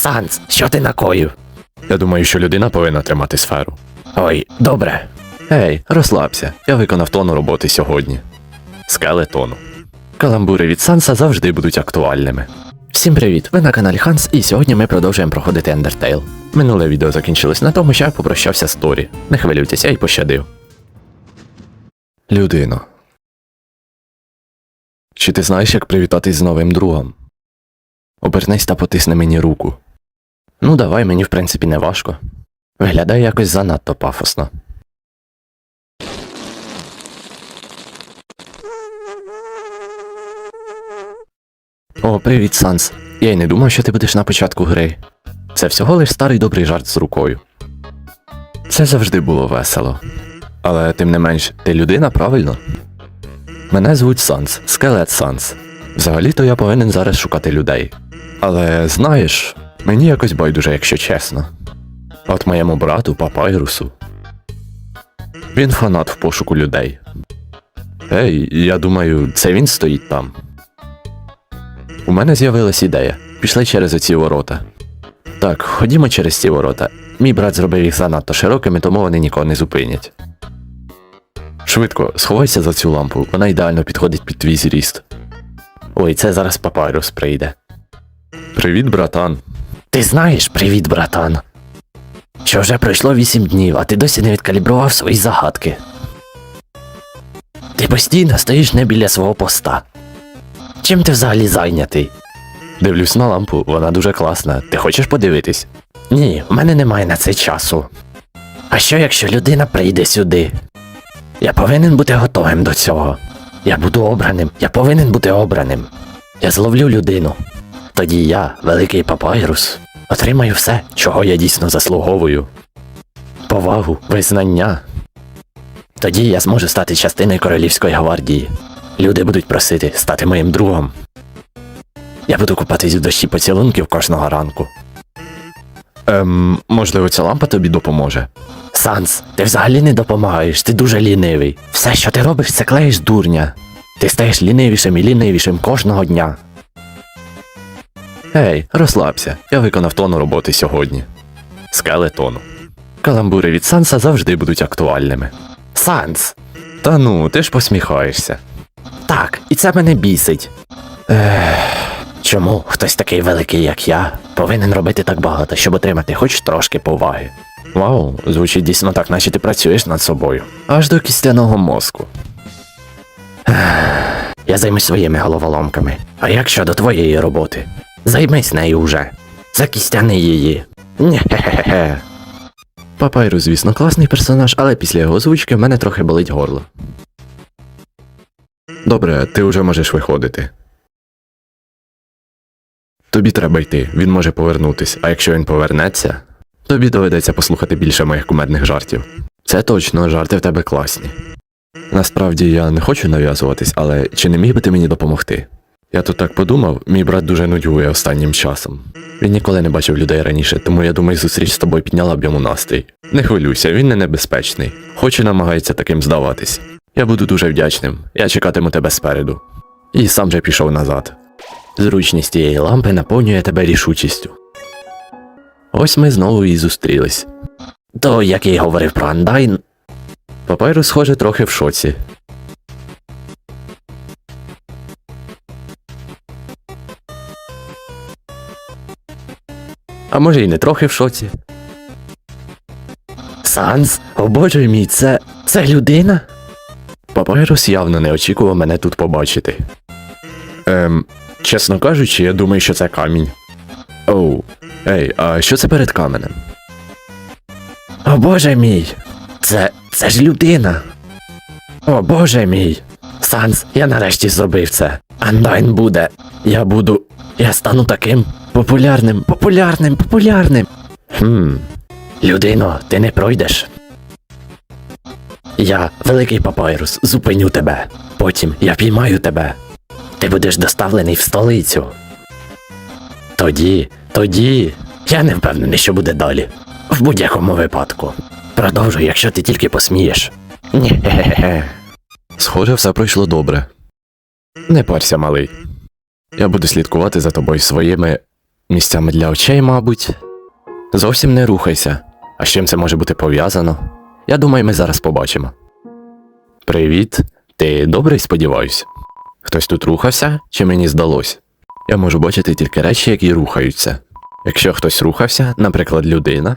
Санс, що ти накоїв? Я думаю, що людина повинна тримати сферу. Ой, добре. Ей, розслабся, я виконав тону роботи сьогодні. Скелетону. Каламбури від Санса завжди будуть актуальними. Всім привіт! Ви на каналі Ханс, і сьогодні ми продовжуємо проходити Undertale. Минуле відео закінчилось на тому, що я попрощався з Торі. Не хвилюйтесь, я й пощадив. Людино. Чи ти знаєш, як привітатись з новим другом? Обернись та потисни мені руку. Ну, давай, мені в принципі не важко. Виглядає якось занадто пафосно. О, привіт, Санс. Я й не думав, що ти будеш на початку гри. Це всього лиш старий добрий жарт з рукою. Це завжди було весело. Але тим не менш, ти людина, правильно? Мене звуть Санс, скелет Санс. Взагалі-то я повинен зараз шукати людей. Але знаєш, мені якось байдуже, якщо чесно. От моєму брату Папайрусу. Він фанат в пошуку людей. Ей, я думаю, це він стоїть там. У мене з'явилась ідея. Пішли через оці ворота. Так, ходімо через ці ворота. Мій брат зробив їх занадто широкими, тому вони нікого не зупинять. Швидко, сховайся за цю лампу, вона ідеально підходить під твій зріст. Ой, це зараз папайрус прийде. Привіт, братан. Ти знаєш, привіт, братан. Що вже пройшло вісім днів, а ти досі не відкалібрував свої загадки. Ти постійно стоїш не біля свого поста. Чим ти взагалі зайнятий? Дивлюсь на лампу, вона дуже класна. Ти хочеш подивитись? Ні, в мене немає на це часу. А що якщо людина прийде сюди? Я повинен бути готовим до цього. Я буду обраним, я повинен бути обраним. Я зловлю людину. Тоді я, великий папайрус, отримаю все, чого я дійсно заслуговую. Повагу, визнання. Тоді я зможу стати частиною королівської гвардії. Люди будуть просити стати моїм другом. Я буду купатись в дощі поцілунків кожного ранку. Ем, можливо, ця лампа тобі допоможе. Санс, ти взагалі не допомагаєш, ти дуже лінивий. Все, що ти робиш, це клеїш дурня. Ти стаєш лінивішим і лінивішим кожного дня. Ей, розслабся, я виконав тону роботи сьогодні. Скелетону. Каламбури від Санса завжди будуть актуальними. Санс! Та ну, ти ж посміхаєшся. Так, і це мене бісить. Чому хтось такий великий, як я, повинен робити так багато, щоб отримати хоч трошки поваги? Вау, звучить дійсно так, наче ти працюєш над собою. Аж до кістяного мозку. Я займусь своїми головоломками. А як щодо твоєї роботи? Займись нею уже. Закістяни її. Нє-хе-хе-хе. Папайру, звісно, класний персонаж, але після його озвучки в мене трохи болить горло. Добре, ти вже можеш виходити. Тобі треба йти, він може повернутись, а якщо він повернеться, тобі доведеться послухати більше моїх кумедних жартів. Це точно, жарти в тебе класні. Насправді я не хочу нав'язуватись, але чи не міг би ти мені допомогти? Я тут так подумав, мій брат дуже нудьгує останнім часом. Він ніколи не бачив людей раніше, тому я думаю, зустріч з тобою підняла б йому настрій. Не хвилюйся, він не небезпечний, хоч і намагається таким здаватись. Я буду дуже вдячним, я чекатиму тебе спереду. І сам же пішов назад. Зручність тієї лампи наповнює тебе рішучістю. Ось ми знову і зустрілись. То, як я й говорив про Андайн, Папайрус, схоже, трохи в шоці. А може й не трохи в шоці. Санс, о боже мій, це. це людина? Папайрус явно не очікував мене тут побачити. Ем, чесно кажучи, я думаю, що це камінь. Оу, ей, а що це перед каменем? О боже мій. Це. це ж людина. О боже мій. Санс, я нарешті зробив це. Андайн буде. Я буду. Я стану таким популярним, популярним, популярним. Хм, Людино, ти не пройдеш. Я, великий папайрус, зупиню тебе. Потім я піймаю тебе. Ти будеш доставлений в столицю. Тоді, тоді. Я не впевнений, що буде далі. В будь-якому випадку. Продовжуй, якщо ти тільки посмієш. Ні, схоже, все пройшло добре. Не парся, малий. Я буду слідкувати за тобою своїми Місцями для очей, мабуть. Зовсім не рухайся. А з чим це може бути пов'язано? Я думаю, ми зараз побачимо. Привіт. Ти добрий, сподіваюся? Хтось тут рухався, чи мені здалось? Я можу бачити тільки речі, які рухаються. Якщо хтось рухався, наприклад, людина.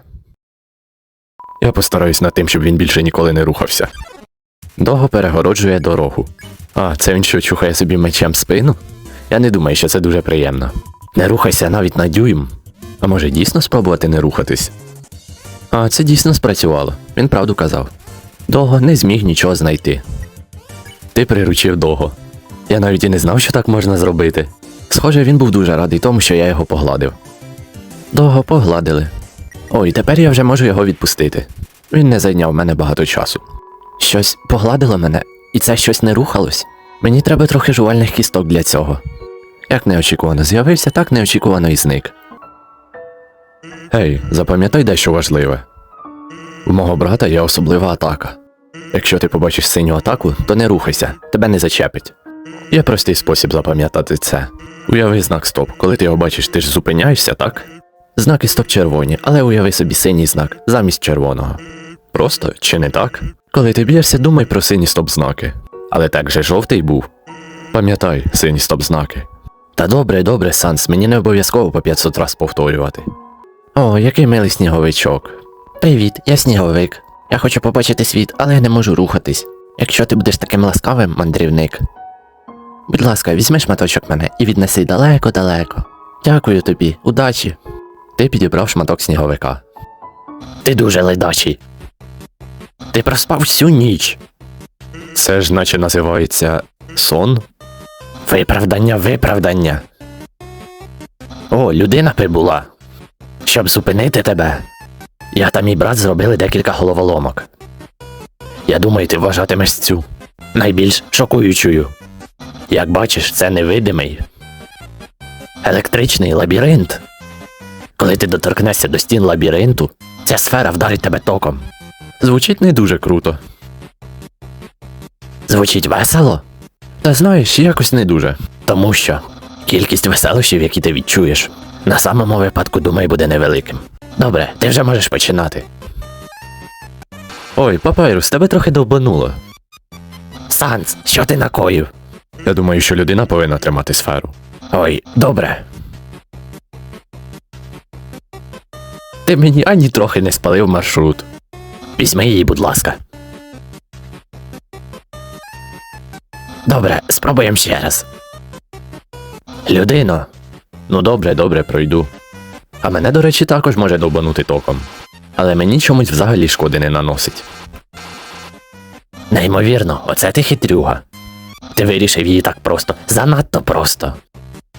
Я постараюсь над тим, щоб він більше ніколи не рухався. Дого перегороджує дорогу. А, це він що чухає собі мечем спину? Я не думаю, що це дуже приємно. Не рухайся навіть на дюйм. А може дійсно спробувати не рухатись? А це дійсно спрацювало. Він правду казав. Дого не зміг нічого знайти. Ти приручив Дого. Я навіть і не знав, що так можна зробити. Схоже, він був дуже радий тому, що я його погладив. Дого погладили. Ой, тепер я вже можу його відпустити. Він не зайняв мене багато часу. Щось погладило мене, і це щось не рухалось. Мені треба трохи жувальних кісток для цього. Як неочікувано з'явився, так неочікувано і зник. Гей, запам'ятай дещо важливе. У мого брата є особлива атака. Якщо ти побачиш синю атаку, то не рухайся, тебе не зачепить. Є простий спосіб запам'ятати це. Уяви знак стоп. Коли ти його бачиш, ти ж зупиняєшся, так? Знаки стоп червоні, але уяви собі синій знак замість червоного. Просто чи не так? Коли ти б'єшся, думай про сині стоп знаки. Але так же жовтий був. Пам'ятай, сині стоп знаки. Та добре, добре, Санс, мені не обов'язково по 500 раз повторювати. О, який милий сніговичок. Привіт, я сніговик. Я хочу побачити світ, але я не можу рухатись. Якщо ти будеш таким ласкавим, мандрівник. Будь ласка, візьми шматочок мене і віднеси далеко-далеко. Дякую тобі, удачі. Ти підібрав шматок сніговика. Ти дуже ледачий. Ти проспав всю ніч. Це ж наче називається сон? Виправдання, виправдання. О, людина прибула. Щоб зупинити тебе. Я та мій брат зробили декілька головоломок. Я думаю, ти вважатимеш цю найбільш шокуючою. Як бачиш, це невидимий. Електричний лабіринт. Коли ти доторкнешся до стін лабіринту, ця сфера вдарить тебе током. Звучить не дуже круто. Звучить весело? Та знаєш, якось не дуже. Тому що кількість веселощів, які ти відчуєш, на самому випадку, думаю, буде невеликим. Добре, ти вже можеш починати. Ой, папайрус, тебе трохи довбануло. Санс, що ти накоїв? Я думаю, що людина повинна тримати сферу. Ой, добре. Ти мені ані трохи не спалив маршрут. Візьми її, будь ласка. Добре, спробуємо ще раз. Людино. Ну добре, добре, пройду. А мене, до речі, також може довбанути током. Але мені чомусь взагалі шкоди не наносить. Неймовірно, оце ти хитрюга. Ти вирішив її так просто, занадто просто.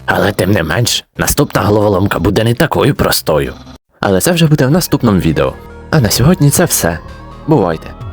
Але тим не менш, наступна головоломка буде не такою простою. Але це вже буде в наступному відео. А на сьогодні це все. Бувайте!